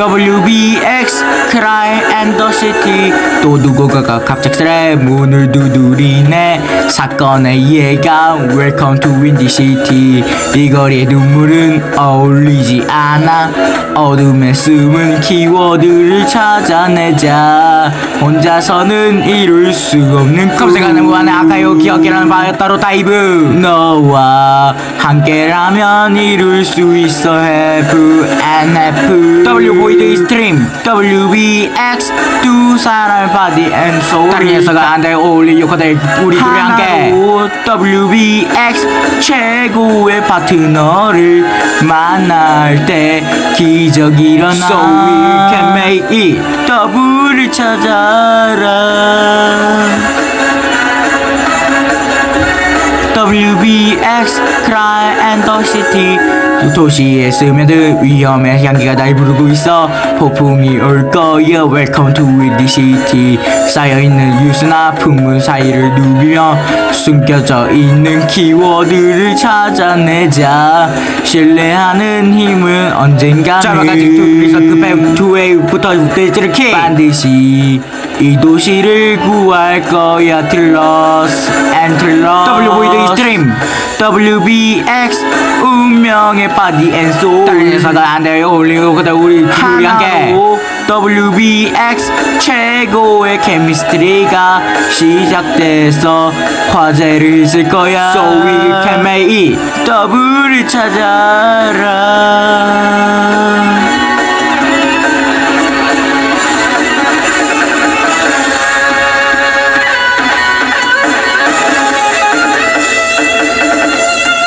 WBX Cry City 또 누군가가 갑작스레 문을 두드리네. 사건의 이해감 Welcome to Windy City. 이 거리의 눈물은 어울리지 않아. 어둠에 숨은 키워드를 찾아내자. 혼자서는 이룰 수 없는 검색하는 무한의 아카요 기억이라는 바에 따로 다이브. 너와 함께라면 이룰 수 있어. Have and have W 보이드 스트림 WBX 두 사람의 바디 앤 소울. 다른 녀석아 안돼. 어울리 요커들 우리 둘이 함께. WBX 최고의 파트너를 만날 때 기적이 일어나. So we can make it. 더블을 찾아라 the City 도시에 스며들 위험의 향기가 날 부르고 있어 폭풍이 올 거야. Welcome to Windy City. 쌓여있는 유수나 풍문 사이를 누비며 숨겨져 있는 키워드를 찾아내자. 신뢰하는 힘은 언젠가는 잡아가지 둘이서 급해 두회부터 대지를 키 반드시 이 도시를 구할 거야. 트러스 앤 트러스. WVD 스트림 WBX 운명의 바디 앤 소울 다른 녀석아 안 돼요. 올리고 그다 우리 둘이 함께. WBX 최고의 케미스트리가 시작돼서 화제를 쓸 거야. So we can make it. 더블을 찾아라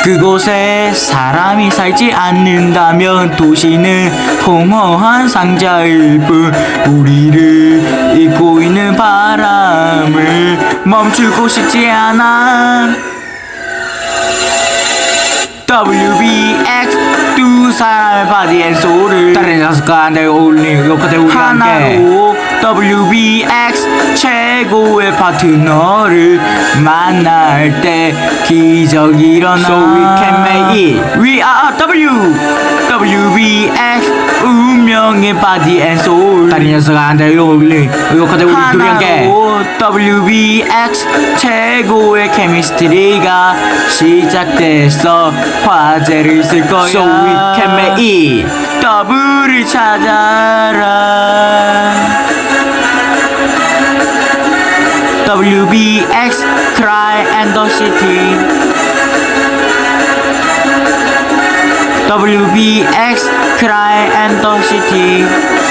그곳에 사람이 살지 않는다면 도시는 공허한 상자일 뿐 우리를 잊고 있는 바람을 멈추고 싶지 않아. WBX 두 바디 앤 소울을 다른 녀석과 내 어울리고 그대 우리 함께 WBX 최고의 파트너를 만날 때 기적이 일어나 So we can make it. We are W 운명의 바디 앤 소울 다른 내 어울리고 그대 우리 둘이 함께. WBX 최고의 케미스트리가 시작돼서 화제를 쓸 거야. So we can make it 더블을 찾아라. WBX Cry and the City. WBX cry and toxicity